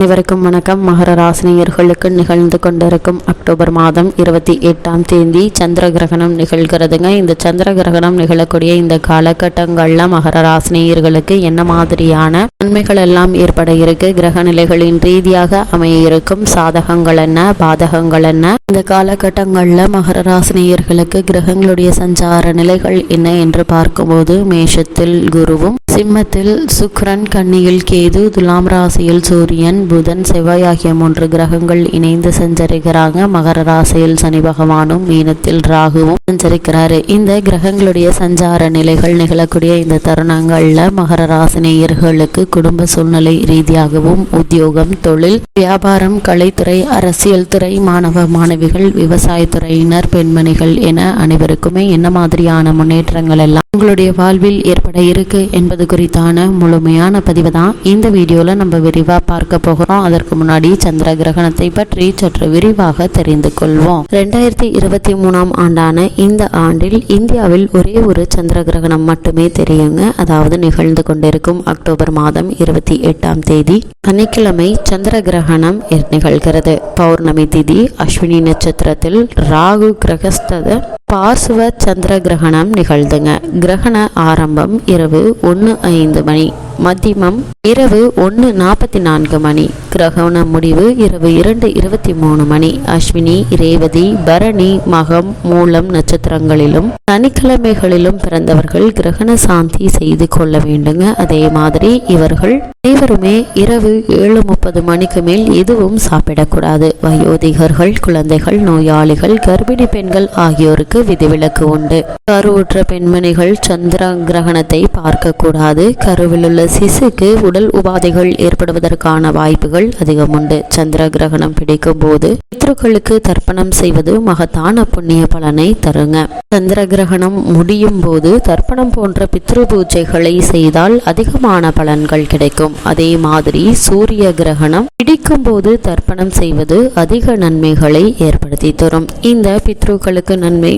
அனைவருக்கும் வணக்கம். மகர ராசினியர்களுக்கு நிகழ்ந்து கொண்டிருக்கும் அக்டோபர் மாதம் இருபத்தி எட்டாம் தேதி சந்திர கிரகணம் நிகழ்கிறதுங்க. இந்த சந்திர கிரகணம் நிகழக்கூடிய இந்த காலகட்டங்களில் மகர ராசினியர்களுக்கு என்ன மாதிரியான நன்மைகள் எல்லாம் ஏற்பட இருக்கு? கிரக நிலைகளின் ரீதியாக அமைய இருக்கும் சாதகங்கள் என்ன? பாதகங்கள் என்ன? இந்த காலகட்டங்களில் மகர ராசினியர்களுக்கு கிரகங்களுடைய சஞ்சார நிலைகள் என்ன என்று பார்க்கும்போது மேஷத்தில் குருவும் சிம்மத்தில் சுக்ரன் கன்னியில் கேது துலாம் ராசியில் சூரியன் புதன் செவ்வாய் ஆகிய மூன்று கிரகங்கள் இணைந்து சஞ்சரிக்கிறாங்க. மகர ராசியில் சனி பகவானும் மீனத்தில் ராகுவும் சஞ்சரிக்கிறாரு. இந்த கிரகங்களுடைய சஞ்சார நிலைகள் நிகழக்கூடிய இந்த தருணங்கள்ல மகர ராசினியர்களுக்கு குடும்ப சூழ்நிலை ரீதியாகவும் உத்தியோகம் தொழில் வியாபாரம் கலைத்துறை அரசியல் துறை மாணவ மாணவிகள் விவசாயத்துறையினர் பெண்மணிகள் என அனைவருக்குமே என்ன மாதிரியான முன்னேற்றங்கள் எல்லாம் உங்களுடைய வாழ்வில் ஏற்பட இருக்கு என்பது குறித்தான முழுமையான பதிவு தான் இந்த வீடியோவில் நம்ம விரிவா பார்க்க போகிறோம். அதற்கு முன்னாடி சந்திர கிரகணத்தை பற்றி சற்று விரிவாக தெரிந்து கொள்வோம். ரெண்டாயிரத்தி இருபத்தி மூணாம் ஆண்டான இந்த ஆண்டில் இந்தியாவில் ஒரே ஒரு சந்திர கிரகணம் மட்டுமே தெரியுங்க. அதாவது நிகழ்ந்து கொண்டிருக்கும் அக்டோபர் மாதம் இருபத்தி எட்டாம் தேதி. சனிக்கிழமை சந்திர கிரகணம் நிகழ்கிறது. பௌர்ணமி திதி அஸ்வினி நட்சத்திரத்தில் ராகு கிரகஸ்தத பார்சுவ சந்திர கிரகணம் நிகழ்ந்துங்க. கிரகண ஆரம்பம் இரவு ஒன்று ஐந்து மணி. மத்தியமம் இரவு ஒன்று நாற்பத்தி நான்கு மணி. கிரகண முடிவு இரவு இரண்டு இருபத்தி மூணு மணி. அஸ்வினி ரேவதி பரணி மகம் மூலம் நட்சத்திரங்களிலும் சனிக்கிழமைகளிலும் பிறந்தவர்கள் கிரகண சாந்தி செய்து கொள்ள வேண்டுங்க. அதே மாதிரி இவர்கள் அனைவருமே இரவு ஏழு முப்பது மணிக்கு மேல் எதுவும் சாப்பிடக்கூடாது. வயோதிகர்கள் குழந்தைகள் நோயாளிகள் கர்ப்பிணி பெண்கள் ஆகியோருக்கு விதிவிலக்கு உண்டு. கருவுற்ற பெண்மணிகள் சந்திர கிரகணத்தை பார்க்கக்கூடாது. கருவிலுள்ள சிசுக்கு உடல் உபாதைகள் ஏற்படுவதற்கான வாய்ப்புகள் அதிகம் உண்டு சந்திர கிரகணம் பிடிக்கும் போது பித்ருக்களுக்கு தர்ப்பணம் செய்வது மகத்தான புண்ணிய பலனை தருங்க. சந்திர கிரகணம் முடியும் போது தர்ப்பணம் போன்ற பித்ரு பூஜைகளை செய்தால் அதிகமான பலன்கள் கிடைக்கும். அதே மாதிரி சூரிய கிரகணம் பிடிக்கும் போது தர்ப்பணம் செய்வது அதிக நன்மைகளை ஏற்படுத்தி தரும். இந்த பித்ருக்களுக்கு நன்மை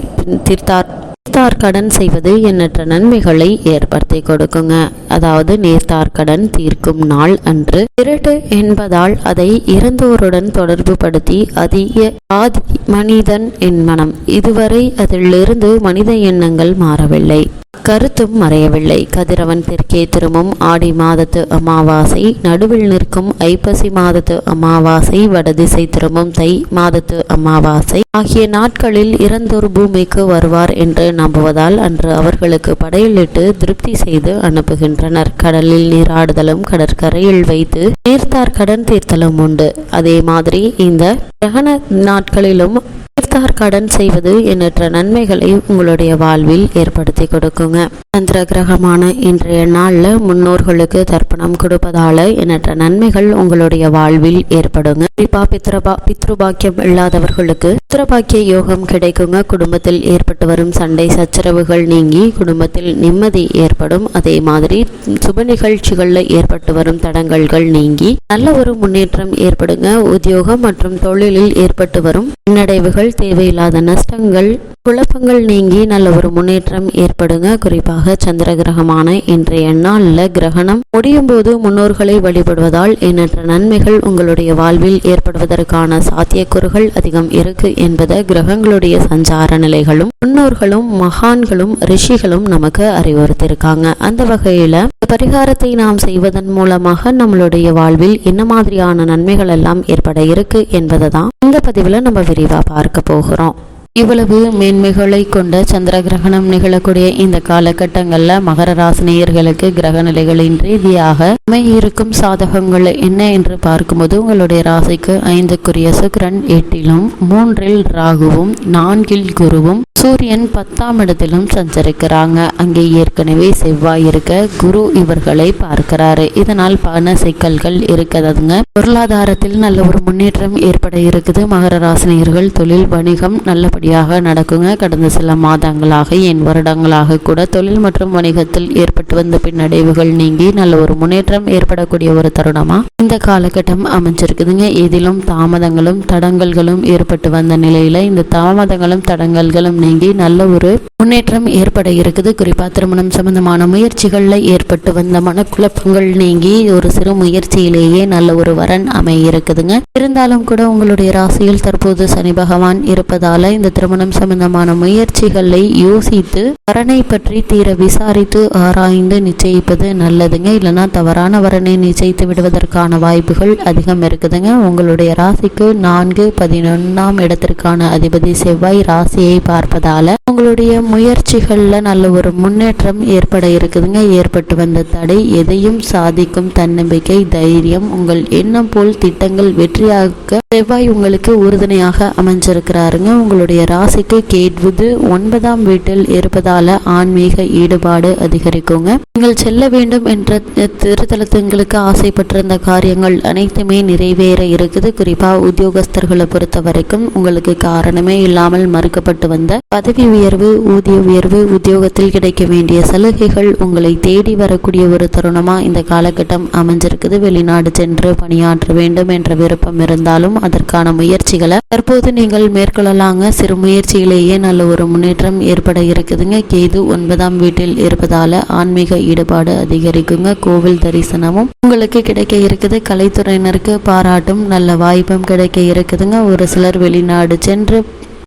தீர்த்தார் நேர்த்தார் கடன் செய்வது எண்ணற்ற நன்மைகளை ஏற்படுத்தி கொடுக்குங்க. அதாவது நேர்த்தார்கடன் தீர்க்கும் நாள் அன்று திருட்டு என்பதால் அதை இறந்தோருடன் தொடர்பு படுத்தி அதிக ஆதி மனிதன் என் மனம். இதுவரை அதிலிருந்து மனித எண்ணங்கள் மாறவில்லை. கருத்தும் மறையவில்லை. கதிரவன் தெற்கே திரும்பும் ஆடி மாதத்து அமாவாசை நடுவில் நிற்கும் ஐப்பசி மாதத்து அமாவாசை வடதிசை திரும்பும் தை மாதத்து அமாவாசை ஆகிய நாட்களில் இறந்தோர் பூமிக்கு வருவார் என்று நம்புவதால் அன்று அவர்களுக்கு படையலிட்டு திருப்தி செய்து அனுப்புகின்றனர். கடலில் நீராடுதலும் கடற்கரையில் வைத்து நேர்த்தார் கடன் தீர்த்தலும் உண்டு. அதே மாதிரி இந்த கிரகண நாட்களிலும் இஃப்தார் கடன் செய்வது எண்ணற்ற நன்மைகளை உங்களுடைய வாழ்வில் ஏற்படுத்தி கொடுக்குங்க. சந்திர கிரகமான இன்றைய நாளில் முன்னோர்களுக்கு தர்ப்பணம் கொடுப்பதால எண்ணற்ற நன்மைகள் உங்களுடைய வாழ்வில் ஏற்படுங்க. குறிப்பா பித்ரபா பித்ருபாக்கியம் இல்லாதவர்களுக்கு பித்ரபாக்கிய யோகம் கிடைக்குங்க. குடும்பத்தில் ஏற்பட்டு வரும் சண்டை சச்சரவுகள் நீங்கி குடும்பத்தில் நிம்மதி ஏற்படும். அதே மாதிரி சுப நிகழ்ச்சிகளில் ஏற்பட்டு வரும் தடங்கல்கள் நீங்கி நல்ல ஒரு முன்னேற்றம் ஏற்படுங்க. உத்தியோகம் மற்றும் தொழிலில் ஏற்பட்டு வரும் பின்னடைவுகள் தேவையில்லாத நஷ்டங்கள் குழப்பங்கள் நீங்கி நல்ல ஒரு முன்னேற்றம் ஏற்படுங்க. குறிப்பாக சந்திர கிரகமான இன்றைய நாளில் கிரகணம் முடியும் போது முன்னோர்களை வழிபடுவதால் எண்ணற்ற நன்மைகள் உங்களுடைய வாழ்வில் ஏற்படுவதற்கான சாத்தியக்கூறுகள் அதிகம் இருக்கு என்பதை கிரகங்களுடைய சஞ்சார நிலைகளும் முன்னோர்களும் மகான்களும் ரிஷிகளும் நமக்கு அறிவுறுத்தியிருக்காங்க. அந்த வகையில பரிகாரத்தை நாம் செய்வதன் மூலமாக நம்மளுடைய வாழ்வில் என்ன மாதிரியான நன்மைகள் எல்லாம் ஏற்பட இருக்கு என்பதை தான் இந்த பதிவில் நம்ம விரிவாக பார்க்க போகிறோம். இவ்வளவு மேன்மைகளை கொண்ட சந்திர கிரகணம் நிகழக்கூடிய இந்த காலகட்டங்களில் மகர ராசினியர்களுக்கு கிரக நிலைகளின் ரீதியாக இருக்கும் சாதகங்கள் என்ன என்று பார்க்கும்போது உங்களுடைய ராசிக்கு ஐந்துக்குரிய சுக்கிரன் எட்டிலும் மூன்றில் ராகுவும் நான்கில் குருவும் சூரியன் பத்தாம் இடத்திலும் சஞ்சரிக்கிறாங்க. அங்கே ஏற்கனவே செவ்வாய் இருக்க குரு இவர்களை பார்க்கிறாரு. இதனால் பண சிக்கல்கள் இருக்கிறதுங்க பொருளாதாரத்தில் நல்ல ஒரு முன்னேற்றம் ஏற்பட இருக்குது. மகர ராசினியர்கள் தொழில் வணிகம் நல்லபடி படிப்படியாக நடக்குங்க. கடந்த சில மாதங்களாக என் வருடங்களாக கூட தொழில் மற்றும் வணிகத்தில் ஏற்பட்டு வந்த பின்னடைவுகள் நீங்கி நல்ல ஒரு முன்னேற்றம் ஏற்படக்கூடிய ஒரு தருணமா? இந்த காலகட்டம் அமைஞ்சிருக்குதுங்க. எதிலும் தாமதங்களும் தடங்கல்களும் ஏற்பட்டு வந்த நிலையில இந்த தாமதங்களும் தடங்கல்களும் நீங்கி நல்ல ஒரு முன்னேற்றம் ஏற்பட இருக்குது. குறிப்பா திருமணம் சம்பந்தமான முயற்சிகள்ல ஏற்பட்டு வந்த மனக்குழப்பங்கள் நீங்கி ஒரு சிறு முயற்சியிலேயே நல்ல ஒரு வரன் அமைய இருக்குதுங்க. இருந்தாலும் கூட உங்களுடைய ராசியில் தற்போது சனி பகவான் இருப்பதால இந்த திருமணம் சம்பந்தமான முயற்சிகளை யோசித்து வரனை பற்றி தீர விசாரித்து ஆராய்ந்து நிச்சயிப்பது நல்லதுங்க. இல்லைன்னா தவறான வரனை நிச்சயித்து விடுவதற்கான வாய்ப்புகள் அதிகம் இருக்குதுங்க. உங்களுடைய ராசிக்கு நான்கு பதினொன்றாம் இடத்திற்கான அதிபதி செவ்வாய் ராசியை பார்ப்பதால உங்களுடைய முயற்சிகள்ல நல்ல ஒரு முன்னேற்றம் ஏற்பட இருக்குதுங்க. ஏற்பட்டு வந்த தடை எதையும் சாதிக்கும் தன்னம்பிக்கை தைரியம் உங்கள் எண்ணம் போல் திட்டங்கள் வெற்றியாக்க செவ்வாய் உங்களுக்கு உறுதுணையாக அமைஞ்சிருக்கிறாருங்க. உங்களுடைய ராசிக்கு கேட்வது ஒன்பதாம் வீட்டில் இருப்பதால ஆன்மீக ஈடுபாடு அதிகரிக்குங்க. நீங்கள் செல்ல வேண்டும் என்ற திருத்தலத்துங்களுக்கு ஆசைப்பட்டிருந்த காரியங்கள் அனைத்துமே நிறைவேற இருக்குது. குறிப்பா உத்தியோகஸ்தர்களை பொறுத்த வரைக்கும் உங்களுக்கு காரணமே இல்லாமல் மறுக்கப்பட்டு வந்த பதவி உயர்வு ஊதிய உயர்வு உத்தியோகத்தில் கிடைக்க வேண்டிய சலுகைகள் உங்களை தேடி வரக்கூடிய ஒரு தருணமாக இந்த காலகட்டம் அமைஞ்சிருக்குது. வெளிநாடு சென்று பணியாற்ற வேண்டும் என்ற விருப்பம் இருந்தாலும் அதற்கான முயற்சிகளை தற்போது நீங்கள் மேற்கொள்ளலாங்க. சிறு முயற்சியிலேயே நல்ல ஒரு முன்னேற்றம் ஏற்பட இருக்குதுங்க. கேது ஒன்பதாம் வீட்டில் இருப்பதால ஆன்மீக ஈடுபாடு அதிகரிக்குங்க. கோவில் தரிசனமும் உங்களுக்கு கிடைக்க இருக்குது. கலைத்துறையினருக்கு பாராட்டும் நல்ல வாய்ப்பும் கிடைக்க இருக்குதுங்க. ஒரு சிலர் வெளிநாடு சென்று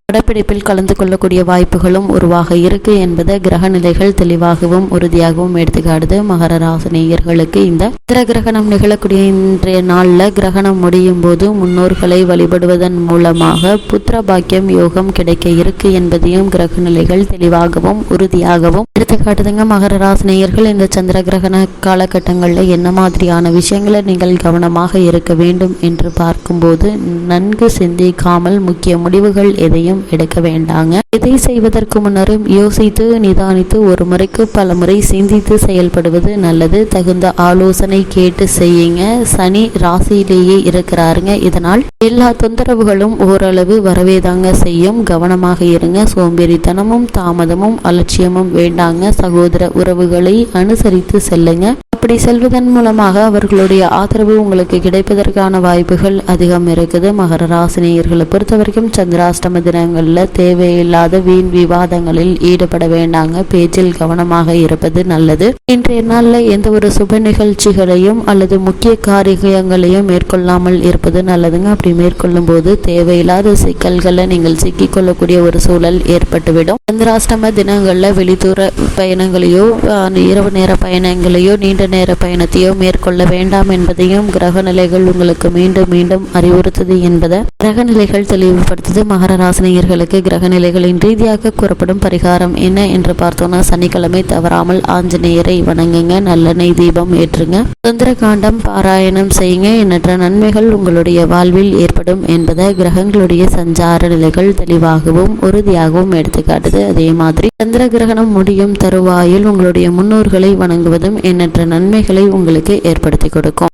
படப்பிடிப்பில் கலந்து கொள்ளக்கூடிய வாய்ப்புகளும் உருவாக இருக்கு என்பதை கிரக நிலைகள் தெளிவாகவும் உறுதியாகவும் எடுத்துக்காடுது மகர ராசினியர்களுக்கு இந்த சந்திர கிரகணம் நிகழக்கூடிய இன்றைய நாளில் கிரகணம் முடியும் போது முன்னோர்களை வழிபடுவதன் மூலமாக புத்திர பாக்கியம் யோகம் கிடைக்க இருக்கு என்பதையும் கிரக நிலைகள் தெளிவாகவும் உறுதியாகவும் எடுத்துக்காட்டுதுங்க. மகர ராசினியர்கள் இந்த சந்திர கிரகண காலகட்டங்களில் என்ன மாதிரியான விஷயங்களை நீங்கள் கவனமாக இருக்க வேண்டும் என்று பார்க்கும்போது நன்கு சிந்திக்காமல் முக்கிய முடிவுகள் எதையும் எதையும் எடுக்க வேண்டாங்க. எதை செய்வதற்கு முன்னரும் யோசித்து நிதானித்து ஒரு முறைக்கு பல முறை சிந்தித்து செயல்படுவது நல்லது. தகுந்த ஆலோசனை கேட்டு செய்யுங்க. சனி ராசியிலேயே இருக்கிறாருங்க. இதனால் எல்லா தொந்தரவுகளும் ஓரளவு வரவேதாங்க செய்யும். கவனமாக இருங்க. சோம்பேறித்தனமும் தாமதமும் அலட்சியமும் வேண்டாங்க. சகோதர உறவுகளை அனுசரித்து செல்லுங்க. அப்படி செல்வதன் மூலமாக அவர்களுடைய ஆதரவு உங்களுக்கு கிடைப்பதற்கான வாய்ப்புகள் அதிகம் இருக்குது. மகர ராசினியர்களை பொறுத்த வரைக்கும் சந்திராஷ்டம தினங்களில் தேவையில்லாத வீண் விவாதங்களில் ஈடுபட வேண்டாங்க. பேச்சில் கவனமாக இருப்பது நல்லது. இன்றைய நாளில் எந்த ஒரு சுப நிகழ்ச்சிகளையும் அல்லது முக்கிய காரியங்களையும் மேற்கொள்ளாமல் இருப்பது நல்லதுங்க. அப்படி மேற்கொள்ளும் போது தேவையில்லாத சிக்கல்களை நீங்கள் சிக்கிக்கொள்ளக்கூடிய ஒரு சூழல் ஏற்பட்டுவிடும். சந்திராஷ்டம தினங்களில் வெளித்தூர பயணங்களையோ இரவு நேர பயணங்களையோ நீண்ட நேர பயணத்தையோ மேற்கொள்ள வேண்டாம் என்பதையும் கிரக நிலைகள் உங்களுக்கு மீண்டும் மீண்டும் அறிவுறுத்தது என்பதை கிரக நிலைகள் தெளிவுபடுத்தது. மகர ராசினியர்களுக்கு கிரக நிலைகளின் ரீதியாக கூறப்படும் பரிகாரம் என்ன என்று பார்த்தோம்னா சனிக்கிழமை தவறாமல் ஆஞ்சநேயரை வணங்குங்க நல்லெண்ணெய் தீபம் ஏற்றுங்க சுதந்திர காண்டம் பாராயணம் செய்யுங்க. எண்ணற்ற நன்மைகள் உங்களுடைய வாழ்வில் ஏற்படும் என்பதை கிரகங்களுடைய சஞ்சார நிலைகள் தெளிவாகவும் உறுதியாகவும் எடுத்துக்காட்டுது. அதே மாதிரி சந்திர கிரகணம் முடியும் தருவாயில் உங்களுடைய முன்னோர்களை வணங்குவதும் எண்ணற்ற நன்மைகளை உங்களுக்கு ஏற்படுத்தி கொடுக்கும்.